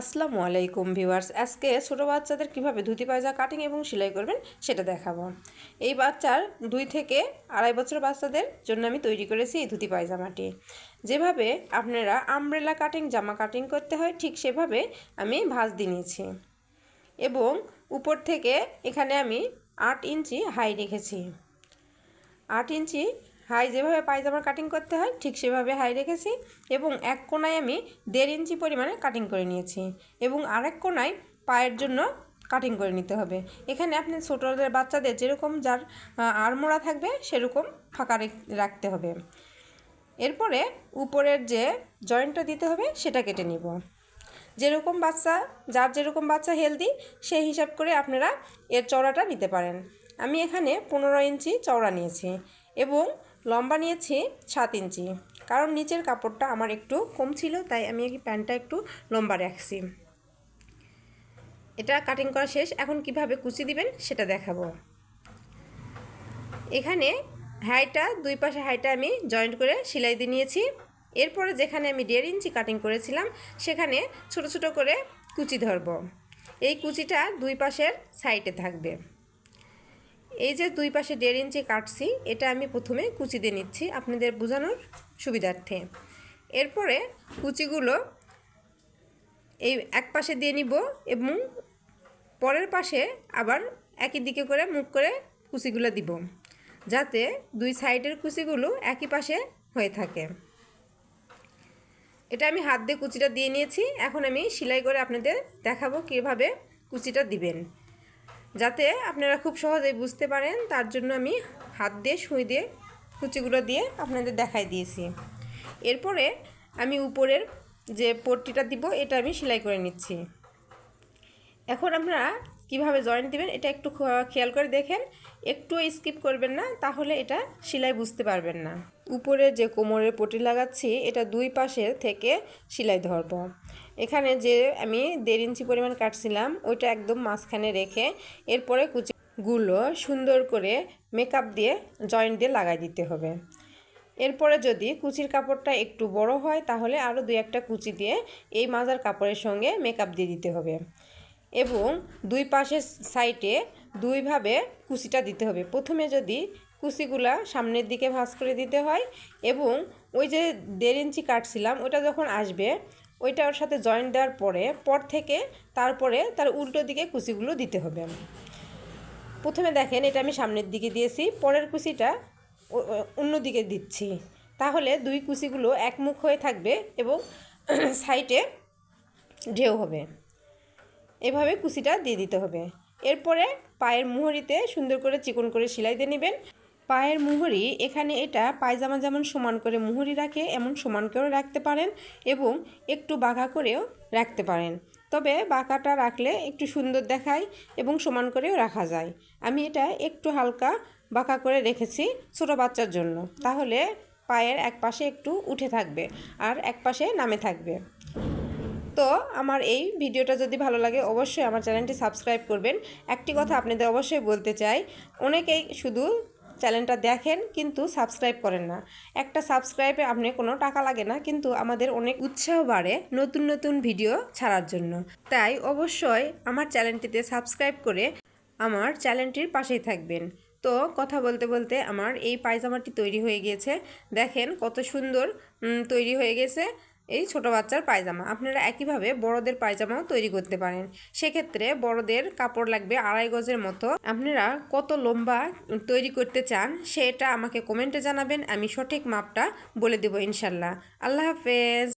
আসসালামু আলাইকুম ভিউয়ার্স। আজকে ছোটো বাচ্চাদের কীভাবে ধুতি পায়জা কাটিং এবং সেলাই করবেন সেটা দেখাবো। এই বাচ্চার দুই থেকে আড়াই বছর বাচ্চাদের জন্য আমি তৈরি করেছি এই ধুতি, পায়জামাটি। যেভাবে আপনারা আমব্রেলা কাটিং, জামা কাটিং করতে হয়, ঠিক সেভাবে আমি ভাঁজ দিয়ে নিয়েছি। এবং উপর থেকে এখানে আমি আট ইঞ্চি হাই রেখেছি। আট ইঞ্চি হাই যেভাবে পায়জামার কাটিং করতে হয়, ঠিক সেভাবে হাই রেখেছি এবং এক কোনায় আমি দেড় ইঞ্চি পরিমাণে কাটিং করে নিয়েছি এবং আরেক কোনায় পায়ের জন্য কাটিং করে নিতে হবে। এখানে আপনি ছোটোদের বাচ্চাদের যেরকম যার আড়মোড়া থাকবে সেরকম ফাঁকা রাখতে হবে। এরপরে উপরের যে জয়েন্টটা দিতে হবে সেটা কেটে নিব। যেরকম বাচ্চা, যার যেরকম বাচ্চা হেলদি সেই হিসাব করে আপনারা এর চওড়াটা নিতে পারেন। আমি এখানে পনেরো ইঞ্চি চওড়া নিয়েছি এবং লম্বা নিয়েছি সাত ইঞ্চি। কারণ নিচের কাপড়টা আমার একটু কম ছিল, তাই আমি এই প্যান্টটা একটু লম্বা রাখছি। এটা কাটিং করা শেষ। এখন কীভাবে কুচি দিবেন সেটা দেখাবো। এখানে হাইটা, দুই পাশে হাইটা আমি জয়েন্ট করে সেলাই দিয়ে নিয়েছি। এরপরে যেখানে আমি দেড় ইঞ্চি কাটিং করেছিলাম, সেখানে ছোট ছোট করে কুচি ধরব। এই কুচিটা দুই পাশের সাইডে থাকবে। এই যে দুই পাশে দেড় ইঞ্চি কাটছি, এটা আমি প্রথমে কুচি দিয়ে নিচ্ছি আপনাদের বোঝানোর সুবিধার্থে। এরপরে কুচিগুলো এই এক পাশে দিয়ে নিব এবং পরের পাশে আবার একই দিকে করে মুখ করে কুচিগুলো দিব, যাতে দুই সাইডের কুচিগুলো একই পাশে হয়ে থাকে। এটা আমি হাত দিয়ে কুচিটা দিয়ে নিয়েছি, এখন আমি সেলাই করে আপনাদের দেখাবো কীভাবে কুচিটা দিবেন। যাতে আপনারা খুব সহজেই বুঝতে পারেন, তার জন্য আমি হাত দিয়ে, সুই দিয়ে কুচিগুলো দিয়ে আপনাদের দেখাই দিয়েছি। এরপরে আমি উপরের যে পট্টিটা দিব, এটা আমি সেলাই করে নিচ্ছি। এখন আপনারা কীভাবে জয়েন্ট দিবেন, এটা একটু খেয়াল করে দেখেন। একটু স্কিপ করবেন না, তাহলে এটা সেলাই বুঝতে পারবেন না। উপরে যে কোমরের পটি লাগাচ্ছি, এটা দুই পাশে থেকে সেলাই ধরবো। এখানে যে আমি দেড় ইঞ্চি পরিমাণ কাটছিলাম, ওইটা একদম মাঝখানে রেখে এরপরে কুচিগুলো সুন্দর করে মেকআপ দিয়ে জয়েন্ট দিয়ে লাগাই দিতে হবে। এরপরে যদি কুচির কাপড়টা একটু বড় হয়, তাহলে আরও দুই একটা কুচি দিয়ে এই মাজার কাপড়ের সঙ্গে মেকআপ দিয়ে দিতে হবে। এবং দুই পাশের সাইডে দুইভাবে কুচিটা দিতে হবে। প্রথমে যদি কুচিগুলা সামনের দিকে ভাঁজ করে দিতে হয়, এবং ওই যে দেড় ইঞ্চি কাটছিলাম, ওটা যখন আসবে ওইটা ওর সাথে জয়েন্ট দেওয়ার পরে, পর থেকে তারপরে তার উল্টো দিকে কুচিগুলো দিতে হবে। প্রথমে দেখেন এটা আমি সামনের দিকে দিয়েছি, পরের কুচিটা অন্য দিকে দিচ্ছি। তাহলে দুই কুচিগুলো একমুখ হয়ে থাকবে এবং সাইডে ঢেউ হবে। এভাবে কুচিটা দিয়ে দিতে হবে। এরপরে পায়ের মুহুরিতে সুন্দর করে চিকন করে সেলাই দিয়ে নেবেন। পায়ের মুহুরি, এখানে এটা পায়জামা যেমন সমান করে মুহুরি রাখে, এমন সমান করেও রাখতে পারেন এবং একটু বাঘা করেও রাখতে পারেন। তবে বাঁকাটা রাখলে একটু সুন্দর দেখায় এবং সমান করেও রাখা যায়। আমি এটা একটু হালকা বাঁকা করে রেখেছি ছোটো বাচ্চার জন্য। তাহলে পায়ের এক পাশে একটু উঠে থাকবে আর এক পাশে নামে থাকবে। তো আমার এই ভিডিওটা যদি ভালো লাগে অবশ্যই আমার চ্যানেলটি সাবস্ক্রাইব করবেন। একটি কথা আপনাদের অবশ্যই বলতে চাই, অনেকেই শুধু চ্যানেলটা দেখেন, কিন্তু সাবস্ক্রাইব করেন না। একটা সাবস্ক্রাইবে আপনি কোনো টাকা লাগে না, কিন্তু আমাদের অনেক উৎসাহ বাড়ে নতুন নতুন ভিডিও ছাড়ার জন্য। তাই অবশ্যই আমার চ্যানেলটিতে সাবস্ক্রাইব করে আমার চ্যানেলটির পাশেই থাকবেন। তো কথা বলতে বলতে আমার এই পায়জামাটি তৈরি হয়ে গিয়েছে দেখেন কত সুন্দর তৈরি হয়ে গেছে। এই ছোট বাচ্চার পায়জামা। আপনারা একইভাবে বড়দের পায়জামাও তৈরি করতে পারেন। সেক্ষেত্রে বড়দের কাপড় লাগবে আড়াই গজের মতো। আপনারা কত লম্বা তৈরি করতে চান সেটা আমাকে কমেন্টে জানাবেন। আমি সঠিক মাপটা বলে দেবো ইনশাল্লাহ। আল্লাহ হাফেজ।